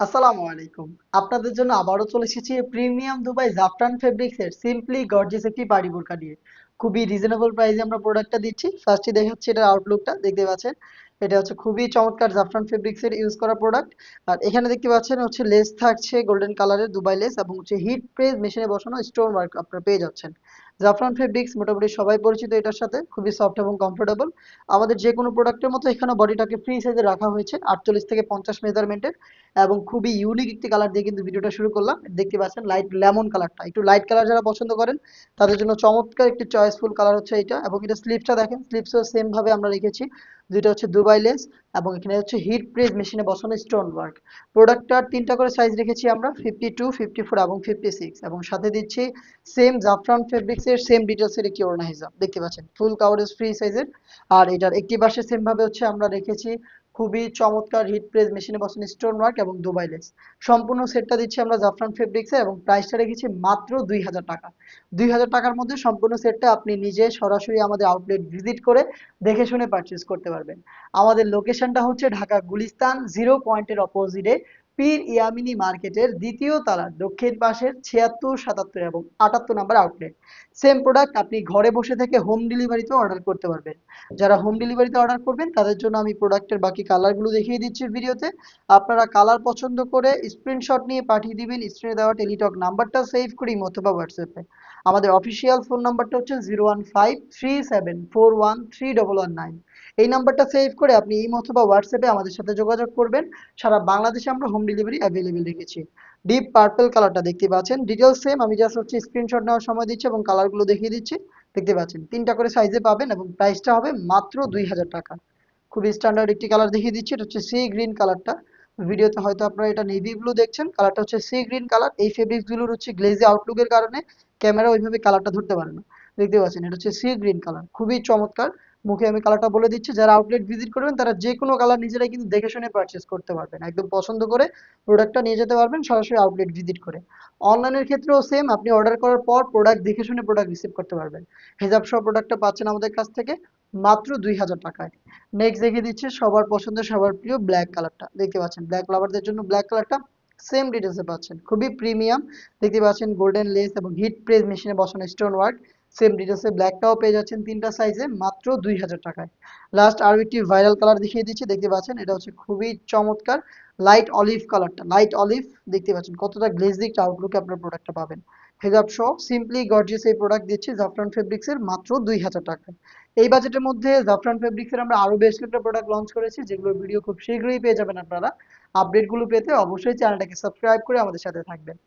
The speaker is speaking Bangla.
আসসালামু আলাইকুম। আপনাদের জন্য আবারও চলে এসেছি প্রিমিয়াম দুবাই জাফরান ফেব্রিক্স এর সিম্পলি গর্জিয়াস একটি পার্টি বোরকা নিয়ে। খুবই রিজনেবল প্রাইসে আমরা প্রোডাক্টটা দিচ্ছি। ফার্স্টে দেখাচ্ছি এটার আউটলুকটা দেখতে পাচ্ছেন? এটা হচ্ছে খুবই চমৎকার জাফরান ফেব্রিক্স এর ইউজ করা প্রোডাক্ট আর এখানে দেখতে পাচ্ছেন হচ্ছে লেস থাকছে গোল্ডেন কালারের দুবাই লেস এবং হচ্ছে হিট প্রেস মেশিনে বসানো স্টোন ওয়ার্ক আপনারা পেয়ে যাচ্ছেন। জাফরান ফেব্রিক্স মোটামুটি সবাই পরিচিত এটার সাথে, খুবই সফট এবং কমফোর্টেবল আমাদের যে কোনো প্রোডাক্টের মতো এখানে বডিটাকে ফ্রি সাইজে রাখা হয়েছে, আটচল্লিশ থেকে পঞ্চাশ মেজারমেন্টের এবং খুবই ইউনিক একটি কালার দিয়ে কিন্তু ভিডিওটা শুরু করলাম। দেখতে পাচ্ছেন লাইট লেমন কালারটা একটু লাইট কালার যারা পছন্দ করেন, তাদের জন্য চমৎকার একটি চয়েসফুল কালার হচ্ছে এটা, এবং এটা স্লিপসটা দেখেন স্লিপসও সেম ভাবে আমরা রেখেছি। দুইটা হচ্ছে দুবাই লেস এবং এখানে হচ্ছে হিট প্রেস মেশিনে বসানো স্টোন ওয়ার্ক প্রোডাক্টটার তিনটা করে সাইজ রেখেছি আমরা ফিফটি টু ফিফটি ফোর এবং ফিফটি সিক্স এবং সাথে দিচ্ছি সেম জাফরান ফেব্রিক্সের সেম ডিটেলসের একটি ওড়না হিসাব দেখতে পাচ্ছেন? ফুল কাভারেজ ফ্রি সাইজের আর এটার একটি পাশে সেম ভাবে হচ্ছে আমরা রেখেছি খুবই চমৎকার হিট প্রেস মেশিনে বসানো স্টোন ওয়ার্ক এবং দুবাই লেস সম্পূর্ণ সেটটা দিচ্ছি আমরা জাফরান ফেব্রিক্সে এবং প্রাইসটা রেখেছি মাত্র দুই হাজার টাকা। দুই হাজার টাকার মধ্যে সম্পূর্ণ সেটটা আপনি নিজে সরাসরি আমাদের আউটলেট ভিজিট করে দেখে শুনে পারচেস করতে পারবেন। আমাদের লোকেশনটা হচ্ছে ঢাকা গুলিস্তান জিরো পয়েন্টের অপোজিটে পীর ইয়ামিনী মার্কেটের দ্বিতীয় তলার দক্ষিণ পাশের ছিয়াত্তর, সাতাত্তর এবং আটাত্তর নাম্বার আউটলেট সেম প্রোডাক্ট আপনি ঘরে বসে থেকে হোম ডেলিভারিতে অর্ডার করতে পারবেন। যারা হোম ডেলিভারিতে অর্ডার করবেন, তাদের জন্য আমি প্রোডাক্টের বাকি কালারগুলো দেখিয়ে দিচ্ছি ভিডিওতে আপনারা কালার পছন্দ করে স্ক্রিনশট নিয়ে পাঠিয়ে দিবেন স্ক্রিনে দেওয়া টেলিটক নাম্বারটা সেভ করি অথবা হোয়াটসঅ্যাপে আমাদের অফিসিয়াল ফোন নাম্বারটা হচ্ছে zero one five three seven four one three double one nine এই নাম্বারটা সেভ করে আপনি ইমো অথবা হোয়াটসঅ্যাপে আমাদের সাথে যোগাযোগ করবেন। সারা বাংলাদেশে আমরা হোম ডেলিভারি অ্যাভেলেবেল রেখেছি। ডিপ পার্পল কালারটা দেখতে পাচ্ছেন। ডিটেলস সেম আমি জাস্ট হচ্ছে স্ক্রিনশট নেওয়ার সময় দিচ্ছি এবং কালারগুলো দেখিয়ে দিচ্ছি। দেখতে পাচ্ছেন, তিনটা করে সাইজে পাবেন এবং প্রাইসটা হবে মাত্র দুই হাজার টাকা। খুবই স্ট্যান্ডার্ড একটি কালার দেখিয়ে দিচ্ছি, এটা হচ্ছে সি গ্রিন কালারটা ভিডিওতে হয়তো আপনারা এটা নেভি ব্লু দেখছেন কালারটা হচ্ছে সি গ্রিন কালার এই ফেব্রিক্সগুলোর হচ্ছে গ্লেজি আউটলুকের কারণে ক্যামেরা ওইভাবে কালারটা ধরতে পারে না। দেখতে পাচ্ছেন, এটা হচ্ছে সি গ্রিন কালার খুবই চমৎকার। মুখে আমি কালারটা বলে দিচ্ছি, যারা আউটলেট ভিজিট করবেন, তারা যে কোনো কালার নিজেরাই কিন্তু দেখে শুনে পারচেস করতে পারবেন। একদম পছন্দ করে প্রোডাক্টটা নিয়ে যেতে পারবেন, সরাসরি আউটলেট ভিজিট করে। অনলাইনের ক্ষেত্রেও সেম আপনি অর্ডার করার পর প্রোডাক্ট দেখে শুনে প্রোডাক্ট রিসিভ করতে পারবেন। হেজাব সহ প্রোডাক্টটা পাচ্ছেন আমাদের কাছ থেকে মাত্র দুই হাজার টাকায়। নেক্সট দেখিয়ে দিচ্ছি সবার পছন্দের, সবার প্রিয় ব্ল্যাক কালারটা দেখতে পাচ্ছেন ব্ল্যাক লাভারদের জন্য ব্ল্যাক কালারটা সেম ডিটেলসে পাচ্ছেন। খুবই প্রিমিয়াম দেখতে পাচ্ছেন গোল্ডেন লেস এবং হিট প্রেস মেশিনে বসানো স্টোন ওয়ার্ক সেম ডিটেলসে ব্ল্যাকটাও পেয়ে যাচ্ছেন তিনটা সাইজে মাত্র দুই হাজার টাকায়। লাস্ট আরও একটি ভাইরাল কালার দেখিয়ে দিচ্ছি, দেখতে পাচ্ছেন? এটা হচ্ছে খুবই চমৎকার লাইট অলিভ কালারটা লাইট অলিভ দেখতে পাচ্ছেন? কতটা গ্লেজি একটা আউটলুকে আপনার প্রোডাক্টটা পাবেন। হেজাব সহ সিম্পলি গর্জিয়াস এই প্রোডাক্ট দিচ্ছি জাফরান ফেব্রিক্সের মাত্র দুই হাজার টাকায়। এই বাজেটের মধ্যে জাফরান ফেব্রিক্সের আমরা আরও বেশ কয়েকটা প্রোডাক্ট লঞ্চ করেছি, যেগুলোর ভিডিও খুব শীঘ্রই পেয়ে যাবেন আপনারা। আপডেটগুলো পেতে অবশ্যই চ্যানেলটাকে সাবস্ক্রাইব করে আমাদের সাথে থাকবেন।